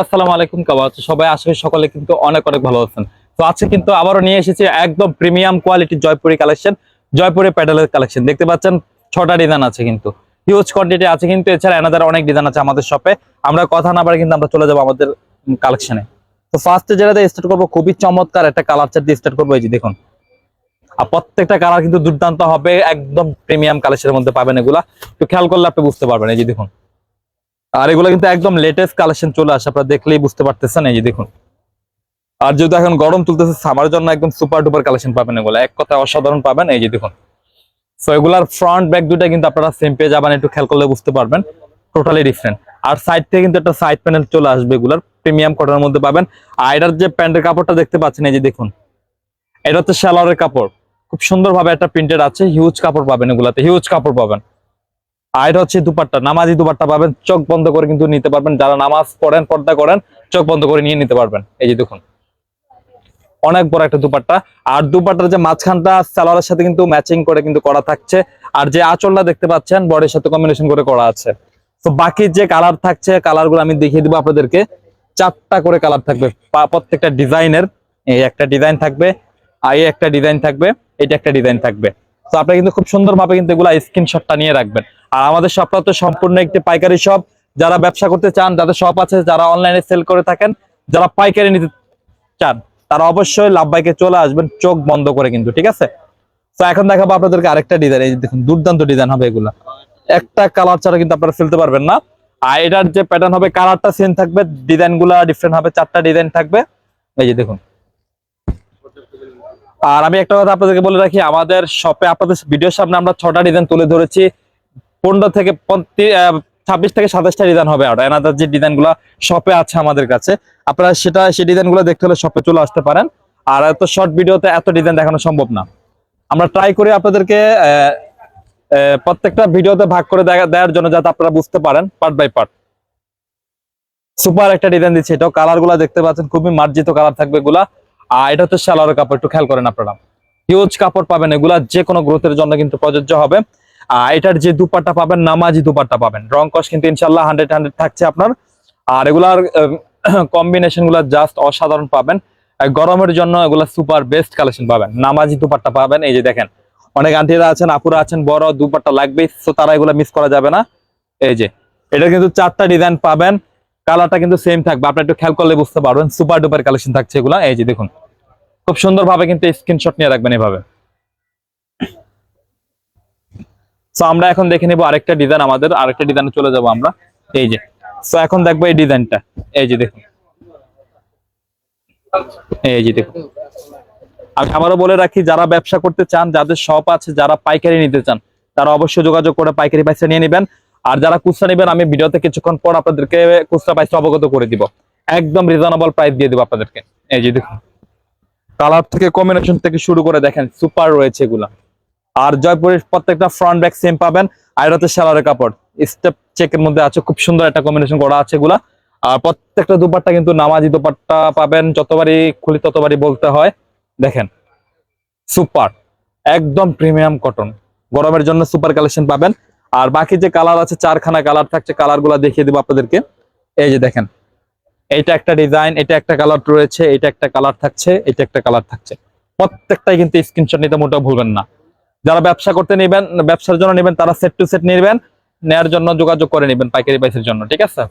আসসালামু আলাইকুম, কেমন আছো সবাই আশা সকলে কিন্তু অনেক অনেক ভালো আছেন। তো আজকে কিন্তু আবারও নিয়ে এসেছি একদম প্রিমিয়াম কোয়ালিটির জয়পুরি কালেকশন জয়পুরি প্যাডেলের কালেকশন দেখতে পাচ্ছেন, ছটা ডিজাইন আছে কিন্তু। হিউজ কোয়ান্টিটি আছে কিন্তু, এছাড়া এনাদের অনেক ডিজাইন আছে আমাদের শপে আমরা কথা না পারে কিন্তু আমরা চলে যাব আমাদের কালেকশনে তো ফার্স্টে যেটা স্টার্ট করব, খুবই চমৎকার একটা কালার চার্ট দিয়ে স্টার্ট করব। এই যে দেখুন। আর প্রত্যেকটা কালার কিন্তু দুর্দান্ত হবে, একদম প্রিমিয়াম কালেকশনের মধ্যে পাবেন এগুলা। একটু খেয়াল করলে আপনি বুঝতে পারবেন। এই যে দেখুন। আর এগুলো কিন্তু একদম লেটেস্ট কালেকশন চলে আসে, আপনারা দেখলেই বুঝতে পারতেছেন, এই যে দেখুন। আর যেহেতু এখন গরম তুলতেছে সামার জন্য একদম সুপার ডুপার কালেকশন পাবেন এগুলো। এক কথা অসাধারণ পাবেন, এই যে দেখুন। সো এগুলার ফ্রন্ট ব্যাক দুটা কিন্তু আপনারা সেম পেয়ে যাবেন একটু খেয়াল করলে বুঝতে পারবেন টোটালি ডিফারেন্ট আর সাইড থেকে কিন্তু একটা সাইড প্যানেল চলে আসবে এগুলার প্রিমিয়াম কটনের মধ্যে পাবেন। আর এটার যে প্যান্টের কাপড়টা দেখতে পাচ্ছেন, এই যে দেখুন। এটা হচ্ছে শ্যালোয়ারের কাপড়। খুব সুন্দরভাবে একটা প্রিন্টেড আছে হিউজ কাপড় পাবেন এগুলাতে হিউজ কাপড় পাবেন। আর হচ্ছে দুপাট্টা, নামাজি দুপাট্টা পাবেন, চোখ বন্ধ করে কিন্তু নিতে পারবেন। যারা নামাজ পড়েন, পর্দা করেন, চোখ বন্ধ করে নিয়ে নিতে পারবেন। এই যে দেখুন, অনেক বড় একটা দুপাট্টা। আর দুপাট্টার যে মাঝখানটা, সালোয়ারের সাথে কিন্তু ম্যাচিং করে কিন্তু করা থাকছে। আর যে আঁচলটা দেখতে পাচ্ছেন বডির সাথে কম্বিনেশন করে করা আছে। তো বাকি যে কালার থাকছে কালারগুলো আমি দেখিয়ে দিব আপনাদেরকে। চারটা করে কালার থাকবে। প্রত্যেকটা ডিজাইনের এই একটা ডিজাইন থাকবে, আর এই একটা ডিজাইন থাকবে, এটা একটা ডিজাইন থাকবে। তো আপনি কিন্তু খুব সুন্দরভাবে কিন্তু এগুলা স্ক্রিনশটটা নিয়ে রাখবেন। আর আমাদের শপটা তো সম্পূর্ণ একটি পাইকারি শপ যারা ব্যবসা করতে চান, যাদের শপ আছে, যারা অনলাইনে সেল করে থাকেন, যারা পাইকারি নিতে চান, তারা অবশ্যই লাভবাইকে চলে আসবেন, চোখ বন্ধ করে কিন্তু, ঠিক আছে? তো এখন দেখাবো আপনাদেরকে আরেকটা ডিজাইন এই দেখুন, দুর্দান্ত ডিজাইন হবে এগুলা। একটা কালার ছাড়া কিন্তু আপনারা ফেলতে পারবেন না। আর এটার যে প্যাটার্ন হবে কালারটা সেম থাকবে ডিজাইনগুলা ডিফারেন্ট হবে, চারটা ডিজাইন থাকবে। এই যে দেখুন আর আমি একটা কথা আপনাদেরকে বলে রাখি, আমাদের শপে আপনাদের ভিডিওর সামনে আমরা ছটা ডিজাইন তুলে ধরেছি। পনেরো থেকে ছাব্বিশ থেকে সাতাশটা ডিজাইন হবে আর এনাদের যে ডিজাইনগুলা শপে আছে আমাদের কাছে, আপনারা সেটা, সেই ডিজাইনগুলো দেখতে হলে শপে চলে আসতে পারেন। আর এত শর্ট ভিডিওতে এত ডিজাইন দেখানো সম্ভব না। আমরা ট্রাই করি আপনাদেরকে প্রত্যেকটা ভিডিওতে ভাগ করে দেওয়ার জন্য যাতে আপনারা বুঝতে পারেন পার্ট বাই পার্ট সুপার একটা ডিজাইন দিচ্ছে এটাও। কালারগুলা দেখতে পাচ্ছেন, খুবই মার্জিত কালার থাকবে এগুলা। আর এটা হচ্ছে সালোয়ারের কাপড়, একটু খেয়াল করেন আপনারা। হিউজ কাপড় পাবেন, এগুলা যে কোনো গ্রোথের জন্য কিন্তু প্রযোজ্য হবে। আর এটার যে দুপাট্টা পাবেন, নামাজি দুপাট্টা পাবেন। রং কস কিন্তু ইনশাল্লাহ হান্ড্রেড হান্ড্রেড থাকছে আপনার। আর এগুলার কম্বিনেশনগুলা জাস্ট অসাধারণ পাবেন। গরমের জন্য এগুলা সুপার বেস্ট কালেকশন পাবেন। নামাজি দুপাট্টা পাবেন, এই যে দেখেন। অনেক আন্টিরা আছেন, আপুরা আছেন, বড় দুপাট্টা লাগবেই তো তারা এগুলা মিস করা যাবে না। এই যে, এটা কিন্তু চারটা ডিজাইন পাবেন। কালারটা কিন্তু সেম থাকবে। আপনি একটু খেয়াল করলে বুঝতে পারবেন সুপার ডুপার কালেকশন থাকছে এগুলা। এই যে দেখুন। খুব সুন্দর ভাবে কিন্তু স্ক্রিনশট নিয়ে রাখবেন এভাবে। তো আমরা এখন দেখে নিব আরেকটা ডিজাইন আমাদের, আরেকটা ডিজাইনে চলে যাব আমরা। এই যে তো এখন দেখব এই ডিজাইনটা এই যে দেখুন। এই যে দেখুন। আমি আবারও বলে রাখি, যারা ব্যবসা করতে চান, যাদের শপ আছে, যারা পাইকারি নিতে চান, তারা অবশ্যই যোগাযোগ করে পাইকারি পয়সা নিয়ে নেবেন। আর যারা খুচরা নেবেন, আমি ভিডিওতে কিছুক্ষণ পর আপনাদেরকে খুচরা পয়সা অবগত করে দিব। একদম রিজনেবল প্রাইস দিয়ে দিব আপনাদেরকে। এই যে দেখুন। কালার থেকে কম্বিনেশন থেকে শুরু করে দেখেন সুপার রয়েছে এগুলা। আর জয়পুরের প্রত্যেকটা ফ্রন্ট ব্যাক সেম পাবেন, আর সালোয়ারের কাপড়। স্টেপ চেকের মধ্যে আছে, খুব সুন্দর একটা কম্বিনেশন করা আছে এগুলা। আর প্রত্যেকটা দুপাট্টা কিন্তু নামাজি দুপাট্টা পাবেন, যতবারই খুলি ততবারই বলতে হয়। দেখেন সুপার একদম প্রিমিয়াম কটন গরমের জন্য সুপার কালেকশন পাবেন। আর বাকি যে কালার আছে, চারখানা কালার থাকছে কালারগুলা দেখিয়ে দিব আপনাদেরকে। এই যে দেখেন এইটা একটা ডিজাইন, এটা একটা কালার রয়েছে, এটা একটা কালার থাকছে, এটা একটা কালার থাকছে। প্রত্যেকটাই কিন্তু স্ক্রিনশট নিতে মোটেও ভুলবেন না। যারা ব্যবসা করতে নেবেন, ব্যবসার জন্য নেবেন, তারা সেট টু সেট নেবেন, নেয়ার জন্য যোগাযোগ করে নেবেন পাইকারি প্রাইসের জন্য, ঠিক আছে?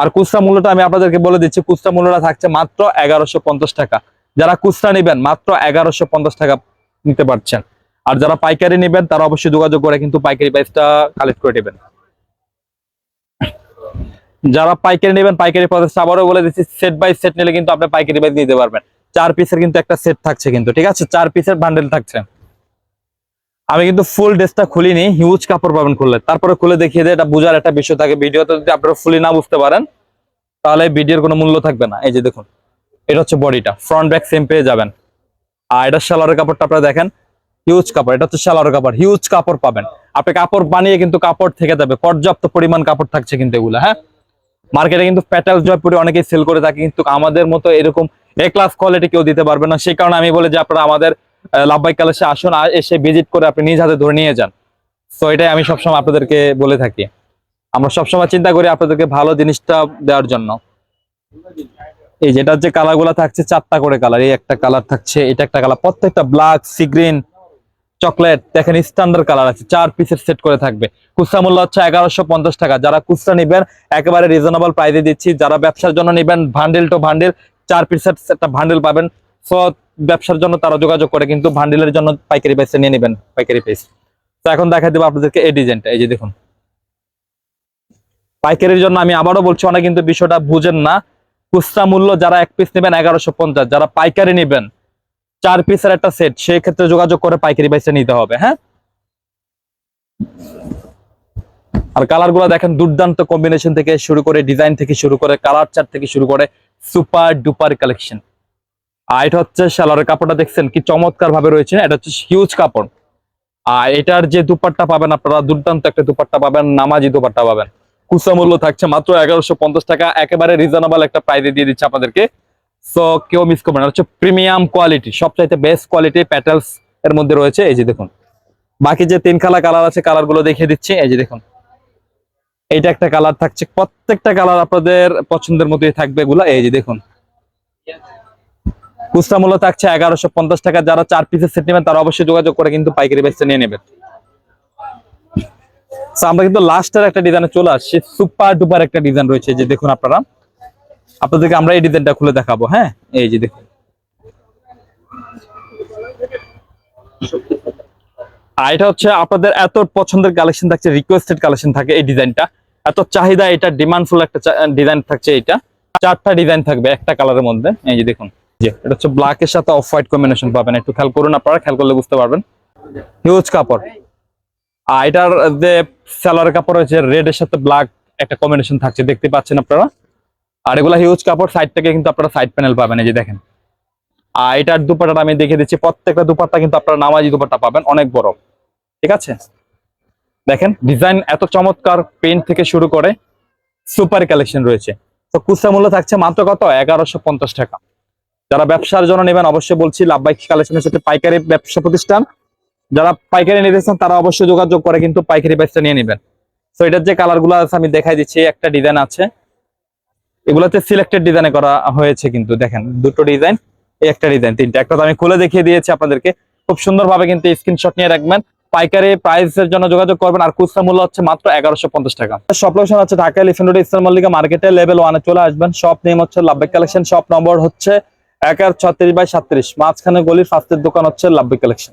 আর খুচরা মূল্যটা আমি আপনাদেরকে বলে দিচ্ছি, খুচরা মূল্যটা থাকছে মাত্র এগারোশো পঞ্চাশ টাকা। যারা খুচরা নেবেন, মাত্র এগারোশো পঞ্চাশ টাকা নিতে পারছেন। আর যারা পাইকারি নেবেন, তারা অবশ্যই যোগাযোগ করে কিন্তু পাইকারি প্রাইসটা কালেক্ট করে নেবেন। যারা পাইকারি নেবেন, পাইকারি প্রসেস আবারও বলে দিচ্ছি সেট বাই সেট নিলে কিন্তু আপনি পাইকারি প্রাইস নিতে পারবেন। চার পিসের কিন্তু একটা সেট থাকছে কিন্তু, ঠিক আছে? চার পিসের বান্ডেল থাকছে। আমি কিন্তু ফুল ড্রেসটা খুলিনি হিউজ কাপড় পাবেন খুললে। তারপরে খুলে দেখিয়ে দেয় এটা বোঝার একটা বিষয় থাকে। ভিডিওতে যদি আপনারা ফুলি না বুঝতে পারেন, তাহলে ভিডিওর কোনো মূল্য থাকবে না। এই যে দেখুন, এটা হচ্ছে বডিটা ফ্রন্ট ব্যাক সেম পেয়ে যাবেন। আর এটা সালোয়ারের কাপড়টা আপনারা দেখেন হিউজ কাপড়। এটা হচ্ছে সালোয়ারের কাপড় হিউজ কাপড় পাবেন। আপনি কাপড় বানিয়ে কিন্তু কাপড় থেকে যাবে। পর্যাপ্ত পরিমাণ কাপড় থাকছে কিন্তু এগুলো হ্যাঁ? মার্কেটে কিন্তু প্যাটেল জয়পুরে অনেকেই সেল করে থাকে, কিন্তু আমাদের মতো এরকম এ ক্লাস কোয়ালিটি কেউ দিতে পারবে না। সেই কারণে আমি বলি যে আপনারা আমাদের লাভবাই কালেসে আসুন, আর এসে ভিজিট করে আপনি নিজ হাতে ধরে নিয়ে যান। তো এটাই আমি সবসময় আপনাদেরকে বলে থাকি। আমরা সবসময় চিন্তা করি আপনাদেরকে ভালো জিনিসটা দেওয়ার জন্য। এই যেটা যে কালারগুলা থাকছে, চারটা করে কালার এই একটা কালার থাকছে, এটা একটা কালার প্রত্যেকটা ব্ল্যাক সি গ্রিন চকলেট, দেখেন স্ট্যান্ডার্ড কালার আছে, চার পিসের সেট করে থাকবে। খুচরা মূল্য হচ্ছে এগারোশো পঞ্চাশ টাকা। যারা খুচরা নিবেন, একেবারে রিজনেবল প্রাইসে দিচ্ছি। যারা ব্যবসার জন্য নিবেন ভান্ডেল টু ভান্ডেল চার পিসের একটা ভান্ডেল পাবেন। সো ব্যবসার জন্য তারা যোগাযোগ করে, কিন্তু ভান্ডেলের জন্য পাইকারি প্রাইসে নিয়ে নেবেন, পাইকারি প্রাইস তো এখন দেখা দেবো আপনাদেরকে এই ডিজাইনটা এই যে দেখুন। পাইকারির জন্য আমি আবারও বলছি, অনেক কিন্তু বিষয়টা বুঝেন না। খুচরা মূল্য যারা এক পিস নেবেন, এগারোশো পঞ্চাশ। যারা পাইকারি নেবেন চার পিসের একটা সেট সেই ক্ষেত্রে যোগাযোগ করে পাইকারি প্রাইসে নিতে হবে হ্যাঁ? আর কালারগুলো দেখেন, দুর্দান্ত কম্বিনেশন থেকে শুরু করে ডিজাইন থেকে শুরু করে কালার চার্ট থেকে শুরু করে সুপার ডুপার কালেকশন আর এটা হচ্ছে শালারের কাপড়টা দেখছেন, কি চমৎকার ভাবে রয়েছে, এটা হচ্ছে হিউজ কাপড়। আর এটার যে দুপাট্টা পাবেন আপনারা, দুর্দান্ত একটা দুপাট্টা পাবেন, নামাজি দুপাট্টা পাবেন। খুচরা মূল্য থাকছে মাত্র এগারোশো টাকা, একেবারে রিজনেবল একটা প্রাইজে দিয়ে দিচ্ছে আপনাদেরকে। সো কেউ মিস করবেন না। হচ্ছে প্রিমিয়াম কোয়ালিটি সবচাইতে বেস্ট কোয়ালিটি প্যাটেলস এর মধ্যে রয়েছে। এই যে দেখুন, বাকি যে তিন কালার কালার আছে কালারগুলো দেখিয়ে দিচ্ছি। এই যে দেখুন, এইটা একটা কালার থাকছে। প্রত্যেকটা কালার আপনাদের পছন্দের মতোই থাকবে এগুলা। এই যে দেখুন, খুচরা মূল্য থাকছে এগারোশো পঞ্চাশ টাকা। যারা চার পিসের সেট নেবেন, তারা অবশ্যই যোগাযোগ করে কিন্তু পাইকারি বেচতে নিয়ে নেবেন। আমরা কিন্তু লাস্টের একটা ডিজাইনে চলে আসছি। সুপার ডুপার একটা ডিজাইন রয়েছে। যে দেখুন আপনারা। আপনাদেরকে আমরা এই ডিজাইনটা খুলে দেখাবো হ্যাঁ? এই যে দেখুন। আর এটা হচ্ছে আপনাদের এত পছন্দের কালেকশন থাকছে রিকোয়েস্টেড কালেকশন থাকে এই ডিজাইনটা এত চাহিদা, এটা ডিমান্ডফুল একটা ডিজাইন থাকছে এটা। চারটা ডিজাইন থাকবে একটা কালারের মধ্যে। এই যে দেখুন। যে, এটা হচ্ছে ব্ল্যাক এর সাথে অফ হোয়াইট কম্বিনেশন পাবেন। একটু খেয়াল করুন আপনারা, খেয়াল করলে বুঝতে পারবেন। হিউজ কাপড়। আর এটার যে সালোয়ার কাপড় হচ্ছে রেড এর সাথে ব্ল্যাক একটা কম্বিনেশন থাকছে। দেখতে পাচ্ছেন আপনারা? আর এগুলা হিউজ কাপড় সাইড থেকে কিন্তু আপনারা সাইড প্যানেল পাবেন, এই যে দেখেন। আর এটার দুপাট্টাটা আমি দেখে দিচ্ছি, প্রত্যেকটা দুপাট্টা কিন্তু আপনারা নামাজি দুপাট্টা পাবেন, অনেক বড়। ঠিক আছে? দেখেন ডিজাইন এত চমৎকার পেন্ট থেকে শুরু করে সুপার কালেকশন রয়েছে। তো খুচরা মূল্য থাকছে মাত্র কত? এগারোশো পঞ্চাশ টাকা। যারা ব্যবসার জন্য নেবেন, অবশ্যই বলছি লাভবাইক কালেকশনের সাথে পাইকারি ব্যবসা প্রতিষ্ঠান। যারা পাইকারি নিতে চান, তারা অবশ্যই যোগাযোগ করে কিন্তু পাইকারি প্রাইসটা নিয়ে নেবেন। তো এটার যে কালারগুলো আছে, আমি দেখাই দিচ্ছি, একটা ডিজাইন আছে। এগুলোতে সিলেক্টেড ডিজাইনে করা হয়েছে কিন্তু, দেখেন, দুটো ডিজাইন এই একটা ডিজাইন তিনটা। একটা আমি খুলে দেখিয়ে দিয়েছি আপনাদেরকে। খুব সুন্দরভাবে কিন্তু স্ক্রিনশট নিয়ে রাখবেন। পাইকারি প্রাইসের জন্য যোগাযোগ করবেন। আর খুচরা মূল্য হচ্ছে মাত্র এগারোশো পঞ্চাশ টাকা। সব লোকেশন হচ্ছে ঢাকা এলিফেন্ট রোড ইসলাম মল্লিকা মার্কেটে লেভেল ওয়ানে চলে আসবেন। শপ নেম হচ্ছে লাভবিক কালেকশন শপ নম্বর হচ্ছে এক আর ছত্রিশ বাই সাত্রিশ। মাঝখানে গলির ফার্স্টের দোকান হচ্ছে লাভবিক কালেকশন